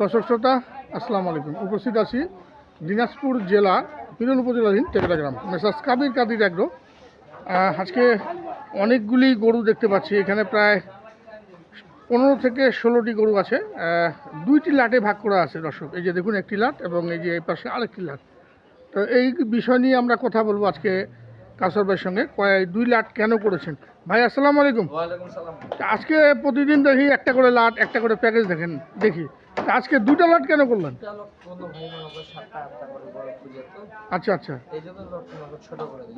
দর্শক শ্রোতা, আসসালামু আলাইকুম। উপস্থিত আছি দিনাজপুর জেলা পিরন উপজেলাধীন টেকরা গ্রাম। মেসাজ কাবির কাদির এগ্রো আজকে অনেকগুলি গরু দেখতে পাচ্ছি। এখানে প্রায় পনেরো থেকে ষোলোটি গরু আছে। দুইটি লাটে ভাগ করা আছে দর্শক। এই যে দেখুন, একটি লাট এবং এই যে এই পাশে আরেকটি লাট। তো এই বিষয় নিয়ে আমরা কথা বলব আজকে কাসর ভাইয়ের সঙ্গে কয় দুই লাট কেন করেছেন? ভাই আসসালামু আলাইকুম। আজকে প্রতিদিন দেখি একটা করে লাট একটা করে প্যাকেজ দেখেন দেখি। আজকে দুটো লাট কেন করলেন? আচ্ছা আচ্ছা।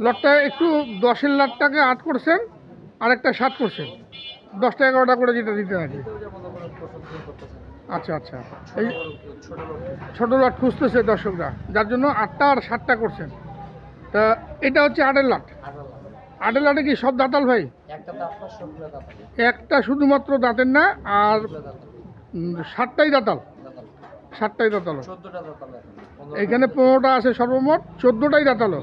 লটটা একটু দশের লাটটাকে আট করছেন আর একটা সাত করছেন। দশটা এগারোটা করে যেটা দিতে না। আচ্ছা আচ্ছা। এই। ছোটো লাট খুঁজতেছে দর্শকরা যার জন্য আটটা আর সাতটা করছেন। তা এটা হচ্ছে আটের লাট। আটের লাটে। কি সব দাঁতাল ভাই? একটা শুধুমাত্র দাঁতের না আর সাতটাই দাঁতাল। সাতটাই দাঁতাল। এখন পনেরো এখানে পনেরোটা আছে সর্বমোট চোদ্দোটাই দাঁতালো।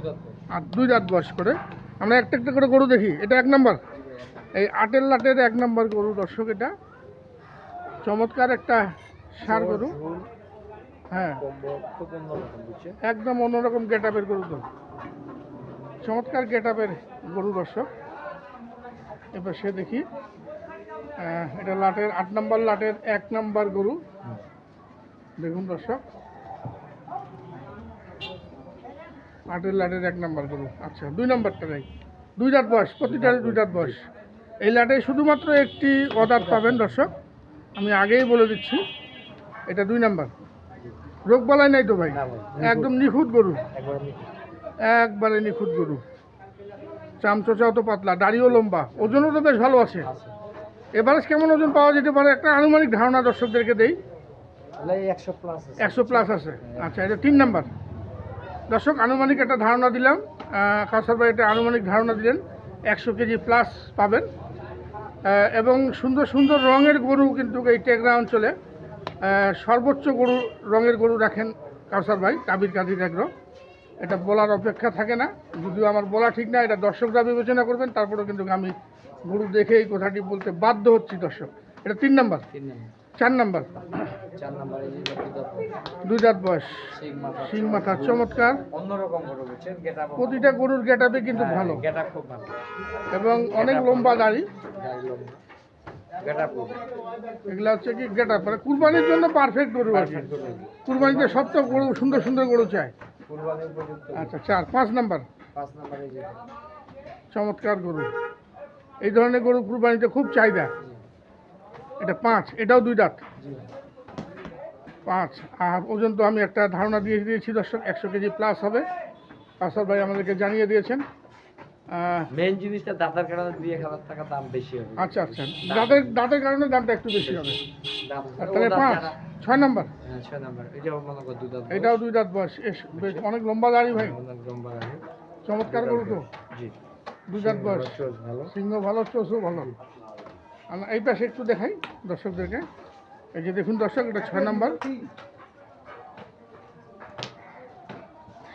আর দুই দাঁত বয়স করে। আমরা একটা একটা করে গরু দেখি। এটা এক নাম্বার। এই আটের লাটের এক নাম্বার গরু দর্শক এটা। চমৎকার একটা সার গরু। হ্যাঁ। একদম অন্যরকম গেট আপের গরু তো। চমৎকার গেট আপের গরু দর্শক। এবার সে দেখি এটা লাটের আট নম্বর লাটের এক নম্বর গরু। দেখুন দর্শক আটের লাটের এক নাম্বার গরু। আচ্ছা দুই নাম্বারটা নেই। দুই দাঁত বয়স প্রতিটারই দুই দাঁত বয়স। এই লাটে শুধুমাত্র একটি অদাঁত পাবেন দর্শক। আমি আগেই বলে দিচ্ছি এটা দুই নাম্বার। রোগবালাই নাই তো ভাই, একদম নিখুঁত গরু। একবার নিখুঁত গরু। চামচোচাও তো পাতলা দাড়িও লম্বা ওজনও তো বেশ ভালো আছে। এভারেজ কেমন ওজন পাওয়া যেতে পারে? একটা আনুমানিক ধারণা দর্শকদেরকে দেই। একশো প্লাস আছে। একশো প্লাস আছে। আচ্ছা এটা তিন নাম্বার। দর্শক আনুমানিক একটা ধারণা দিলাম। কাউসার ভাই একটা আনুমানিক ধারণা দিলেন। একশো কেজি প্লাস পাবেন। এবং সুন্দর সুন্দর রঙের গরু কিন্তু এই টেকরা অঞ্চলে। সর্বোচ্চ গরু রঙের গরু রাখেন কাউসার ভাই কাবির কাদির এগ্রো এটা বলার অপেক্ষা থাকে না। যদিও আমার বলা ঠিক না এটা দর্শকরা বিবেচনা করবেন তারপরেও কিন্তু আমি গরু দেখে এই কথাটি বলতে বাধ্য হচ্ছি দর্শক। এটা তিন নাম্বার? তিন নম্বর। চার নাম্বার? চার নম্বর দুই দাঁত বয়স। সিং মাথা শিং মাথা চমৎকার। অন্যরকম গরু প্রতিটা গরুর গেটাপে কিন্তু ভালো। খুব ভালো। এবং অনেক লম্বা দাড়ি খুব। এগুলো হচ্ছে কি গেটাপ মানে কুরবানির জন্য পারফেক্ট গরু আছে কুরবানিতে সব তো গরু সুন্দর সুন্দর গরু পর্যন্ত আচ্ছা চার পাঁচ নাম্বার। পাঁচ নম্বর এই যে। চমৎকার গরু। এই ধরনের গরু কুরবানিতে খুব চাহিদা। এটা পাঁচ এটাও দুই দাঁত। পাঁচ আর ওজন তো আমি একটা ধারণা দিয়ে দিয়েছি দর্শক একশো কেজি প্লাস হবে। কাসর ভাই আমাদেরকে জানিয়ে দিয়েছেন। জিনিসটা দাঁতার কারণে দুই এক হাজার টাকা দাম বেশি হবে। আচ্ছা আচ্ছা। দাঁতের দাঁতের কারণে দামটা একটু বেশি হবে। তাহলে পাঁচ। ছয় নাম্বার? হ্যাঁ, ছয় নম্বর। এটাও মনে করো দুই দাঁত এটাও দুই দাঁত বয়স। বেশ অনেক লম্বা দাড়ি ভাই। অনেক লম্বা গাড়ি চমৎকার গরু তো জি। দুই দাঁত বয়স। ভালো। সিংহ ভালো চোষও ভালো। এই পাশে একটু দেখাই দর্শকদেরকে। এই যে দেখুন দর্শক এটা ছয় নাম্বার।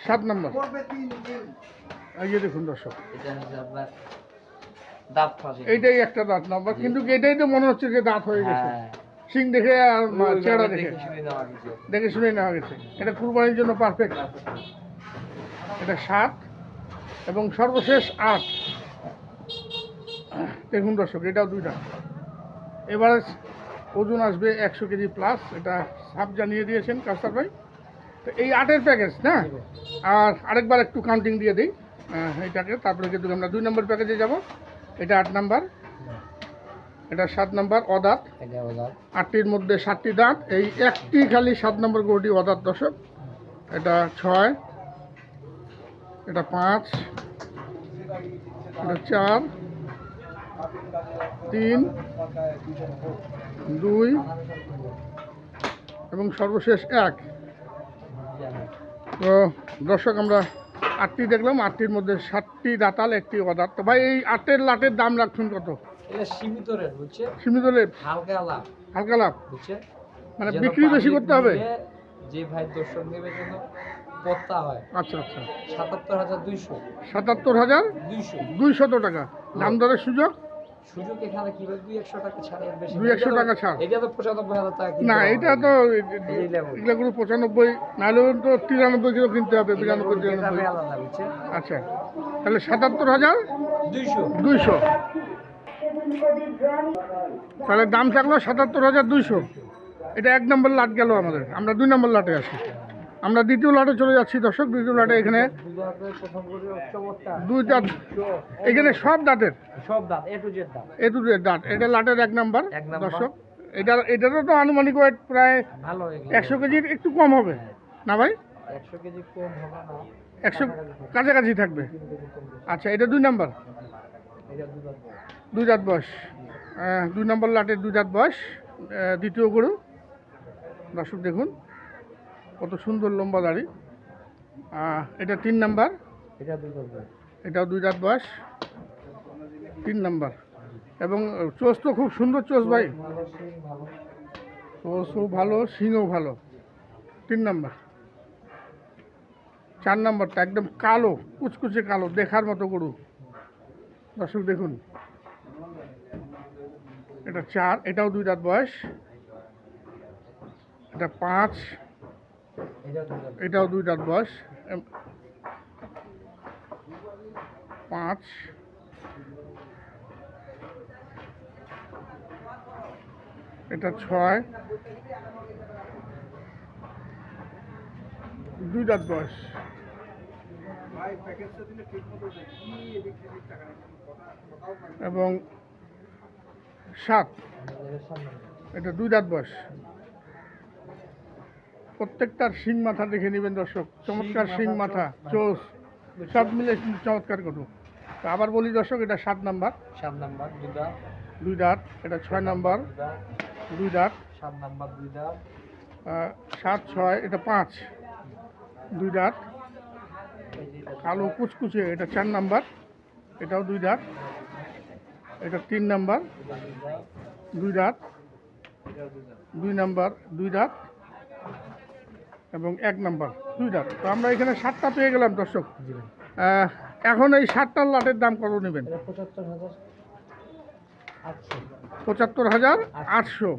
সাত নাম্বার। এই যে দেখুন দর্শক। এইটাই একটা দাঁত নাম্বার। কিন্তু এটাই তো মনে হচ্ছে যে দাঁত হয়ে গেছে। হ্যাঁ। সিং দেখে আর চেহারা দেখে দেখে। শুনে নেওয়া গেছে। এটা কুরবানির জন্য পারফেক্ট এটা সাত এবং সর্বশেষ আট। দেখুন দর্শক এটাও দুইটা। এবারে ওজন আসবে একশো কেজি প্লাস এটা সাপ জানিয়ে দিয়েছেন কাস্তার ভাই। তো এই আটের প্যাকেজ না? আর আরেকবার একটু কাউন্টিং দিয়ে দিই। আহ, এইটাকে তারপরে কিন্তু আমরা দুই নম্বর প্যাকেজে যাব। এটা আট নাম্বার। এটা সাত নাম্বার অদাত। আটটির মধ্যে সাতটি দাঁত। এই একটি খালি সাত নম্বর গরুটি অদাত দশক এটা ছয় এটা পাঁচ এটা চার তিন দুই এবং সর্বশেষ এক। তো দর্শক আমরা আটটি দেখলাম। আটটির মধ্যে সাতটি দাঁতাল একটি অদাত। তো ভাই এই আটের লাটের দাম রাখছেন কত? এটা সীমিত রেট বুঝছে? সীমিত লেপ হালকা লাভ। হালকা লাভ? বুঝছে? মানে বিক্রি বেশি করতে হবে? যে ভাই দর্শক নেবে যেন পত্তা হয়। আচ্ছা আচ্ছা। সাতাত্তর হাজার দুইশো। সাতাত্তর হাজার দুইশো। দুইশত টাকা। দাম দরের সুযোগ? সুযোগ এখানে কীভাবে দুই একশো টাকা ছাড় বেশি? দুই একশো এটা তো- টাকা ছাড়। এটা তো পঁচানব্বই হাজার টাকা না এটা তো। এগুলো পঁচানব্বই নাহলেও তো তিরানব্বই কিলো কিনতে হবে বিরানব্বই তিরানব্বই। আলাদা, আচ্ছা। তাহলে সাতাত্তর হাজার দুইশো। দুইশো। তাহলে দাম থাকল সাতাত্তর হাজার দুইশো। এটা এক নম্বর লাট গেল আমাদের। আমরা দুই নম্বর লাটে আসি আমরা দ্বিতীয় লাটে চলে যাচ্ছি দর্শক। দ্বিতীয় লাটে এখানে দুই দাঁত। এখানে সব দাঁতের? সব দাঁত এ টু জেড দাঁত। এ টু জেড দাঁত। এটা লাটের এক নাম্বার। দর্শক। এটা এটারও তো আনুমানিক ওয়েট প্রায় ভালো একশো কেজির একটু কম হবে। না ভাই? একশো কেজি কম হবে না। একশো কাছাকাছি থাকবে। আচ্ছা এটা দুই নাম্বার। দুই দাঁত বয়স। দুই নম্বর লাটের দুই দাঁত বয়স দ্বিতীয় গরু। দর্শক দেখুন কত সুন্দর লম্বা দাড়ি। এটা তিন নাম্বার। এটাও দুই দাঁত বয়স। তিন নাম্বার। এবং চোষ তো খুব সুন্দর চোষ ভাই। চোষও ভালো শিংও ভালো। তিন নাম্বার। চার নাম্বারটা একদম কালো কুচকুচে কালো দেখার মতো গরু। দর্শক দেখুন। এটা চার, এটাও দুই দাঁত বয়স। এটা পাঁচ, এটাও দুই দাঁত বয়স। পাঁচ। এটা ছয়। দুই দাঁত বয়স। এবং সাত। এটা দুই দাঁত বয়স। প্রত্যেকটার শিং মাথা দেখে নেবেন দর্শক। চমৎকার শিং মাথা চোষ সব মিলে চমৎকার তো আবার বলি দর্শক এটা সাত নাম্বার। সাত নাম্বার দুই দাঁত। দুই দাঁত এটা ছয় নাম্বার। দুই দাঁত। সাত নাম্বার দুই দাঁত। সাত ছয় এটা পাঁচ। দুই দাঁত। কালো কুচকুচে এটা চার নাম্বার। এটাও দুই দাঁত। এটা তিন নাম্বার দুই দাঁত দুই নাম্বার দুই দাঁত এবং এক নাম্বার দুই দাঁত। তো আমরা এখানে সাতটা পেয়ে গেলাম দর্শক। এখন এই সাতটার লাটের দাম কত নেবেন? পঁচাত্তর হাজার আটশো। পঁচাত্তর হাজার আটশো।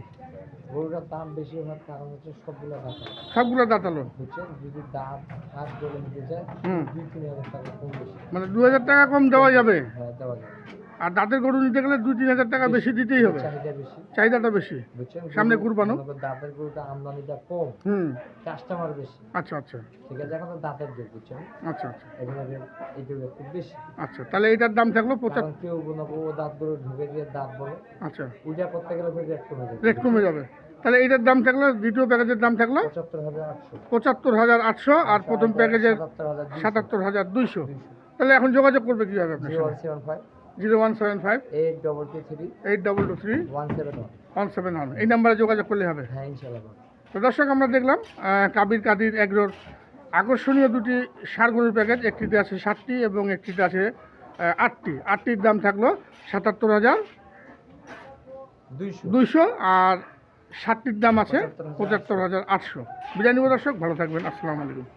গরুটার দাম বেশি হওয়ার কারণ হচ্ছে সবগুলো দাঁত সবগুলো দাঁতালো বুঝছেন? যদি দাঁত হাত গলে নিতে যায় দুই তিন হাজার টাকা কম বেশি। মানে দু হাজার টাকা কম দেওয়া যাবে? হ্যাঁ দেওয়া যাবে। আর দাঁতের গরু নিতে গেলে দুই তিন হাজার টাকা বেশি দিতেই হবে। চাহিদা বেশি। চাহিদাটা বেশি। সামনে গরু- কুরবানো? দাঁতের গরুটা আমদানিটা কম। হুম। কাস্টমার বেশি। আচ্ছা আচ্ছা। ঠিক আছে এখন তো দাঁতের যুগ বুঝছেন? আচ্ছা আচ্ছা। এইটুকু একটু বেশি। আচ্ছা তাহলে এটার দাম থাকল পঁচাত্তর। কেউ বানাবো ও দাঁত ধরে ঢুকে দিয়ে দাঁত বলে। আচ্ছা। পূজা করতে গেলে রেট কমে যাবে রেট কমে যাবে। তাহলে এটার দাম থাকল দ্বিতীয় প্যাকেজের দাম থাকল পঁচাত্তর হাজার আটশো। আর প্রথম প্যাকেজের সাতাত্তর হাজার সাতাত্তর হাজার দুইশো। তাহলে এখন যোগাযোগ করবে কীভাবে আপনার zero one seven five. Eight double two three eight double two three one seven one. One seven one. এই নাম্বারে যোগাযোগ করলে হবে। হ্যাঁ ইনশাল্লাহ তো দর্শক আমরা দেখলাম কাবির কাদির এগ্রোর আকর্ষণীয় দুটি সার গরুর প্যাকেজ একটিতে আছে সাতটি এবং একটিতে আছে আটটি। আটটির দাম থাকল সাতাত্তর হাজার দুইশো। আর সাতটির দাম আছে পঁচাত্তর হাজার পঁচাত্তর হাজার আটশো। বিরিয়ানি দর্শক ভালো থাকবেন। আসসালামু আলাইকুম।